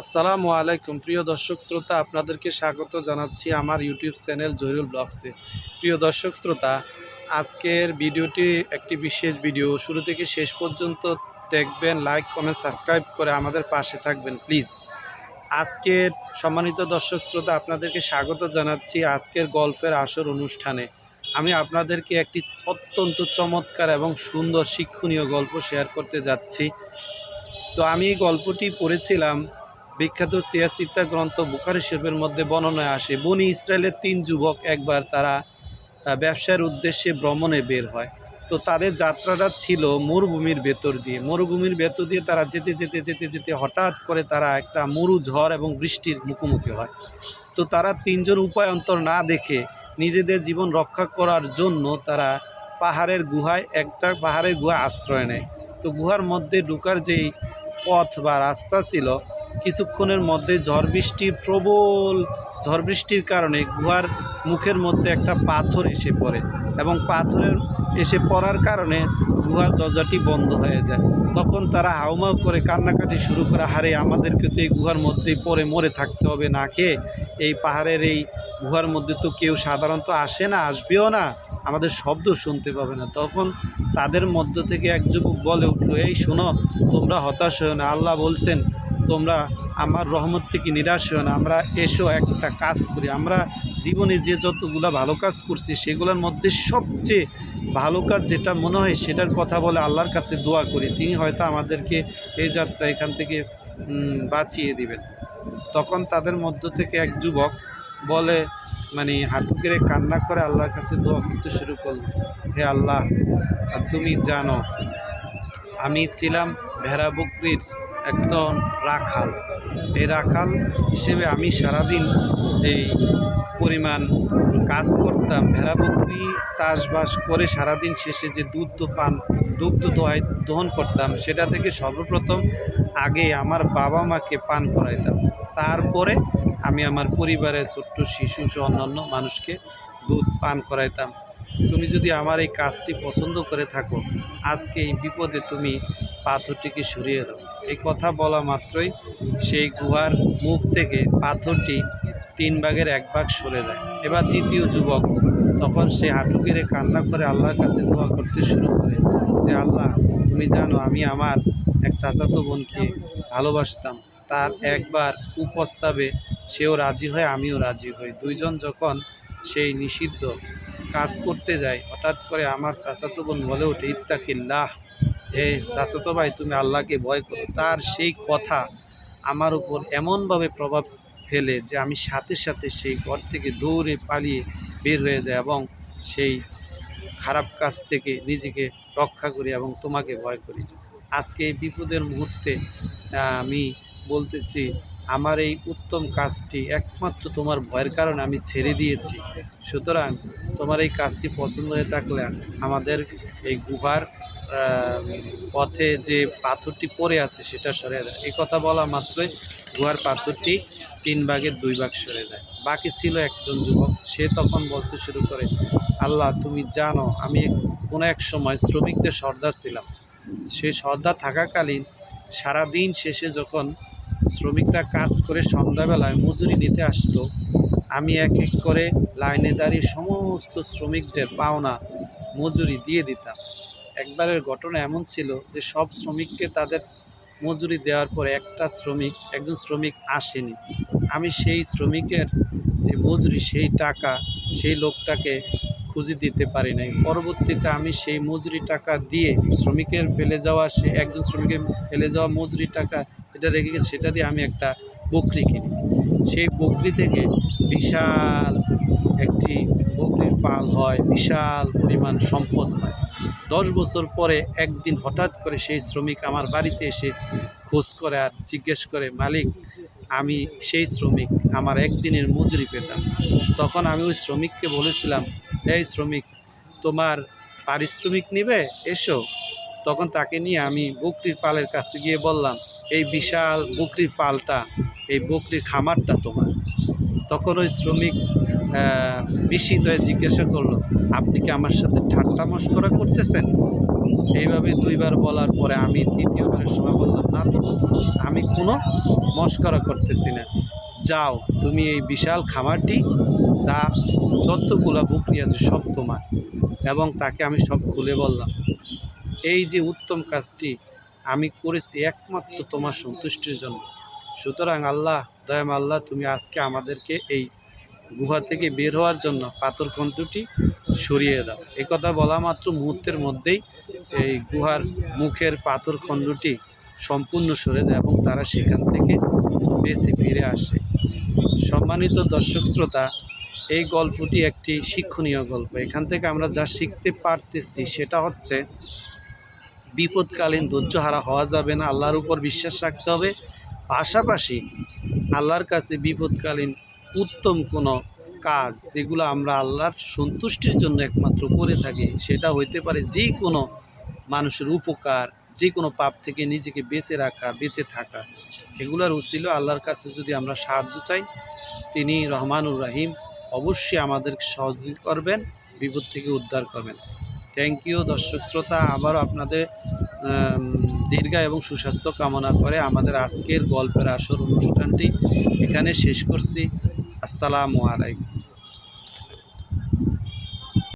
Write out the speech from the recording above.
আসসালামু আলাইকুম। প্রিয় দর্শক শ্রোতা, আপনাদেরকে স্বাগত জানাচ্ছি আমার ইউটিউব চ্যানেল জহিরুল ব্লগসে। প্রিয় দর্শক শ্রোতা, আজকের ভিডিওটি একটি বিশেষ ভিডিও। শুরু থেকে শেষ পর্যন্ত দেখবেন, লাইক, কমেন্ট, সাবস্ক্রাইব করে আমাদের পাশে থাকবেন, প্লিজ। আজকের সম্মানিত দর্শক শ্রোতা, আপনাদেরকে স্বাগত জানাচ্ছি আজকের গল্পের আসর অনুষ্ঠানে। আমি আপনাদেরকে একটি অত্যন্ত চমৎকার এবং সুন্দর শিক্ষণীয় গল্প শেয়ার করতে যাচ্ছি। তো আমি গল্পটি পড়েছিলাম বিখ্যাত সিয়াসিত্তা গ্রন্থ বুখারি শরীফের মধ্যে বর্ণনায় আসে, বনি ইসরায়েলের তিন যুবক একবার তারা ব্যবসার উদ্দেশ্যে ভ্রমণে বের হয়। তো তাদের যাত্রাটা ছিল মরুভূমির ভেতর দিয়ে। মরুভূমির ভেতর দিয়ে তারা যেতে যেতে যেতে যেতে হঠাৎ করে তারা একটা মরু ঝড় এবং বৃষ্টির মুখোমুখি হয়। তো তারা তিনজন উপায় অন্তর না দেখে নিজেদের জীবন রক্ষা করার জন্য তারা পাহাড়ের গুহায় একটা পাহাড়ের গুহা আশ্রয় নেয়। তো গুহার মধ্যে ঢুকার যেই পথ বা রাস্তা ছিল কিছুক্ষণের মধ্যে ঝড় বৃষ্টির প্রবল ঝড় বৃষ্টির কারণে গুহার মুখের মধ্যে একটা পাথর এসে পড়ে এবং পাথরের এসে পড়ার কারণে গুহার দরজাটি বন্ধ হয়ে যায়। তখন তারা হাউমাউ করে কান্নাকাটি শুরু করে হারে আমাদেরকে তো এই গুহার মধ্যেই পরে মরে থাকতে হবে না খেয়ে এই পাহাড়ের এই গুহার মধ্যে তো কেউ সাধারণত আসে না, আসবেও না, আমাদের শব্দ শুনতে পাবে না। তখন তাদের মধ্য থেকে এক যুবক বলে উঠল, এই শোনো, তোমরা হতাশ হও না। আল্লাহ বলছেন তোমরা আমার রহমত থেকে নিরাশ হও না। আমরা এসো একটা কাজ করি। আমরা জীবনে যে যতগুলা ভালো কাজ করছি, সেগুলোর মধ্যে সবচেয়ে ভালো কাজ যেটা মনে হয় সেটার কথা বলে আল্লাহর কাছে দোয়া করি। তিনি হয়তো আমাদেরকে এই যাত্রা এখান থেকে বাঁচিয়ে দিবেন। তখন তাদের মধ্য থেকে এক যুবক বলে মানে হাঁটু কেড়ে কান্না করে আল্লাহর কাছে দোয়া করতে শুরু করল, হে আল্লাহ তুমি জানো, আমি ছিলাম ভেড়া বকরির একদম রাখাল। এই রাখাল হিসেবে আমি সারাদিন যেই পরিমাণ কাজ করতাম ভেড়া বকরি চাষবাস করে সারাদিন শেষে যে দুধ পান দুগ্ধ দোহাই, দহন করতাম, সেটা থেকে সর্বপ্রথম আগে আমার বাবা মাকে পান করাইতাম। তারপরে আমি আমার পরিবারের ছোট্ট শিশু সহ অন্যান্য মানুষকে দুধ পান করাইতাম। তুমি যদি আমার এই কাজটি পছন্দ করে থাকো, আজকে এই বিপদে তুমি পাথরটিকে সরিয়ে দাও। এই কথা বলা মাত্রই সেই গুহার মুখ থেকে পাথরটি তিন ভাগের এক ভাগ সরে যায়। এবার দ্বিতীয় যুবক তখন সে হাঁটু গেড়ে কান্না করে আল্লাহর কাছে দোয়া করতে শুরু করে যে, আল্লাহ, তুমি জানো আমি আমার এক চাচাতো বোনকে ভালোবাসতাম। তার একবার কুপ্রস্তাবে সেও রাজি হয়, আমিও রাজি হই। দুইজন যখন সেই নিষিদ্ধ কাজ করতে যায়, হঠাৎ করে আমার চাচাতো বোন বলে ওঠে, ইত্তাকিল্লাহ হে চাচাতো ভাই, তুমি আল্লাহকে ভয় করো। তার সেই কথা আমার উপর এমনভাবে প্রভাব ফেলে যে আমি সাথে সাথে সেই ঘর থেকে দৌড়ে পালিয়ে বের হয়ে যায় এবং সেই খারাপ কাজ থেকে নিজেকে রক্ষা করি এবং তোমাকে ভয় করি। আজকে এই বিপদের মুহূর্তে আমি বলতেছি, আমার এই উত্তম কাজটি একমাত্র তোমার ভয়ের কারণে আমি ছেড়ে দিয়েছি। সুতরাং তোমার এই কাজটি পছন্দ হয়ে থাকলে আমাদের এই গুহার পথে যে পাথরটি পড়ে আছে সেটা সরে যায়। এই কথা বলা মাত্রই গুহার পাথরটি তিন ভাগের দুই ভাগ সরে যায়। বাকি ছিল একজন যুবক। সে তখন বলতে শুরু করে, আল্লাহ, তুমি জানো, আমি কোনো এক সময় শ্রমিকদের সর্দার ছিলাম। সে সর্দার থাকাকালীন সারাদিন শেষে যখন শ্রমিকরা কাজ করে সন্ধ্যাবেলায় মজুরি নিতে আসতো, আমি এক এক করে লাইনে দাঁড়িয়ে সমস্ত শ্রমিকদের পাওনা মজুরি দিয়ে দিতাম। একবারের ঘটনা এমন ছিল যে সব শ্রমিককে তাদের মজুরি দেওয়ার পরে একটা শ্রমিক, একজন শ্রমিক আসেনি। আমি সেই শ্রমিকের যে মজুরি, সেই টাকা সেই লোকটাকে খুঁজে দিতে পারি নাই। পরবর্তীতে আমি সেই মজুরি টাকা দিয়ে শ্রমিকের ফেলে যাওয়া, সে একজন শ্রমিকের ফেলে যাওয়া মজুরি টাকা যেটা রেখে গেছে, সেটা দিয়ে আমি একটা বকরি কিনি। সেই বকরি থেকে বিশাল একটি বকরির পাল হয়, বিশাল পরিমাণ সম্পদ হয়। দশ বছর পরে একদিন হঠাৎ করে সেই শ্রমিক আমার বাড়িতে এসে খোঁজ করে আর জিজ্ঞেস করে, মালিক, আমি সেই শ্রমিক, আমার একদিনের মজুরি পেতাম। তখন আমি ওই শ্রমিককে বলেছিলাম, এই শ্রমিক, তোমার পারিশ্রমিক নিবে? এসো। তখন তাকে নিয়ে আমি বকরির পালের কাছে গিয়ে বললাম, এই বিশাল বকরির পালটা, এই বকরির খামারটা তোমার। তখন ওই শ্রমিক বিস্মিত হয়ে জিজ্ঞাসা করল, আপনি কি আমার সাথে ঠাট্টা মস্করা করতেছেন? এইভাবে দুইবার বলার পরে আমি তৃতীয়বারের সময় বললাম, না তো, আমি কোনো মস্করা করতেছি না। যাও, তুমি এই বিশাল খামারটি, যা যতগুলা বুকরি আছে সব তোমার। এবং তাকে আমি সব খুলে বললাম, এই যে উত্তম কাজটি আমি করেছি একমাত্র তোমার সন্তুষ্টির জন্য। সুতরাং আল্লাহ দয়াম আল্লাহ, তুমি আজকে আমাদেরকে এই গুহা থেকে বের হওয়ার জন্য পাথর কণ্ঠটি সরিয়ে দাও। এ কথা বলা মাত্র মুহূর্তের মধ্যেই এই গুহার মুখের পাথর খণ্ডটি সম্পূর্ণ সরে দেয় এবং তারা সেখান থেকে বেঁচে ফিরে আসে। সম্মানিত দর্শক শ্রোতা, এই গল্পটি একটি শিক্ষণীয় গল্প। এখান থেকে আমরা যা শিখতে পারতেছি সেটা হচ্ছে, বিপদকালীন ধৈর্যহারা হওয়া যাবে না, আল্লাহর উপর বিশ্বাস রাখতে হবে। পাশাপাশি আল্লাহর কাছে বিপদকালীন উত্তম কোনো কাজ যেগুলো আমরা আল্লাহর সন্তুষ্টির জন্য একমাত্র করে থাকি, সেটা হইতে পারে যে কোনো মানুষের উপকার, যে কোনো পাপ থেকে নিজেকে বেঁচে রাখা, বেঁচে থাকা। এগুলোর উচিল আল্লাহর কাছে যদি আমরা সাহায্য চাই, তিনি রহমানুর রাহিম অবশ্যই আমাদেরকে সহযোগিতা করবেন, বিপদ থেকে উদ্ধার করবেন। থ্যাংক ইউ দর্শক শ্রোতা। আবারও আপনাদের দীর্ঘা এবং সুস্বাস্থ্য কামনা করে আমাদের আজকের গল্পের আসর অনুষ্ঠানটি এখানে শেষ করছি। আসসালামু আলাইকুম।